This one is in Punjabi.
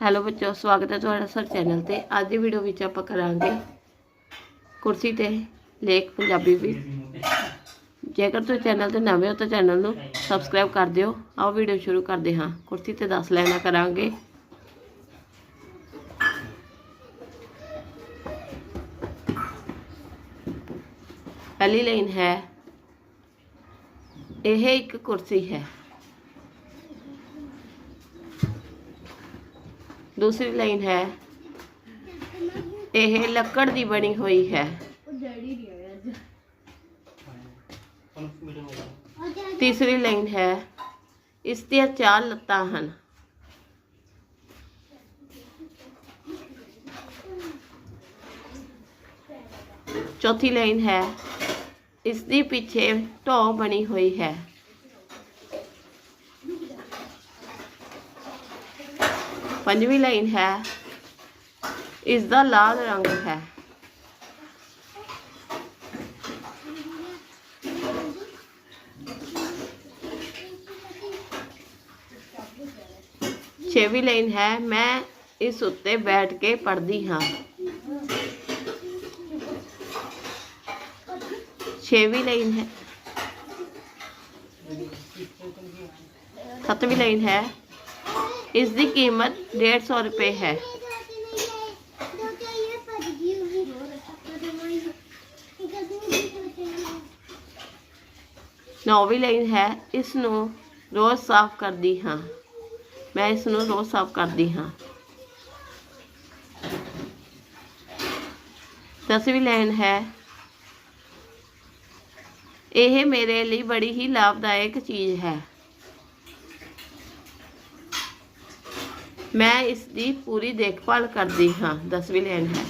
ਹੈਲੋ ਬੱਚੋ, ਸਵਾਗਤ ਹੈ ਤੁਹਾਡਾ ਸਰ ਚੈਨਲ ਤੇ। ਅੱਜ ਦੀ ਵੀਡੀਓ ਵਿੱਚ ਆਪਾਂ ਕਰਾਂਗੇ ਕੁਰਸੀ ਤੇ ਲੇਖ ਪੰਜਾਬੀ ਵੀ। ਜੇਕਰ ਤੁਸੀਂ ਚੈਨਲ ਤੇ ਨਵੇਂ ਹੋ ਤਾਂ ਚੈਨਲ ਨੂੰ ਸਬਸਕ੍ਰਾਈਬ ਕਰ ਦਿਓ। ਆਓ ਵੀਡੀਓ ਸ਼ੁਰੂ ਕਰਦੇ ਹਾਂ। ਕੁਰਸੀ ਤੇ 10 ਲਾਈਨਾਂ ਕਰਾਂਗੇ। ਪਹਿਲੀ ਲਾਈਨ ਹੈ, ਇਹ ਇੱਕ ਕੁਰਸੀ ਹੈ। ਦੂਸਰੀ ਲਾਈਨ ਹੈ ਇਹ ਲੱਕੜ ਦੀ ਬਣੀ ਹੋਈ ਹੈ ਤੀਸਰੀ ਲਾਈਨ ਹੈ ਇਸ ਦੀਆਂ ਚਾਰ ਲੱਤਾਂ ਹਨ ਚੌਥੀ ਲਾਈਨ ਹੈ ਇਸ ਦੀ ਪਿੱਛੇ ਢੋ ਬਣੀ ਹੋਈ ਹੈ पंजी लाइन है। इसका लाल रंग है। छेवी लाइन है, मैं इस उत्ते बैठ के पढ़ती हाँ। छेवी लाइन है। सतवी लाइन है। ਇਸ ਦੀ ਕੀਮਤ 150 ਰੁਪਏ ਹੈ। ਨੌਵੀਂ ਲਾਈਨ ਹੈ, ਇਸ ਨੂੰ ਰੋਜ਼ ਸਾਫ਼ ਕਰਦੀ ਹਾਂ। ਮੈਂ ਇਸ ਨੂੰ ਰੋਜ਼ ਸਾਫ਼ ਕਰਦੀ ਹਾਂ। ਦਸਵੀਂ ਲਾਈਨ ਹੈ, ਇਹ ਮੇਰੇ ਲਈ ਬੜੀ ਹੀ ਲਾਭਦਾਇਕ ਚੀਜ਼ ਹੈ। ਮੈਂ ਇਸ ਦੀ ਪੂਰੀ ਦੇਖਭਾਲ ਕਰਦੀ ਹਾਂ ਦਸਵੀਂ ਲਾਈਨ ਹੈ।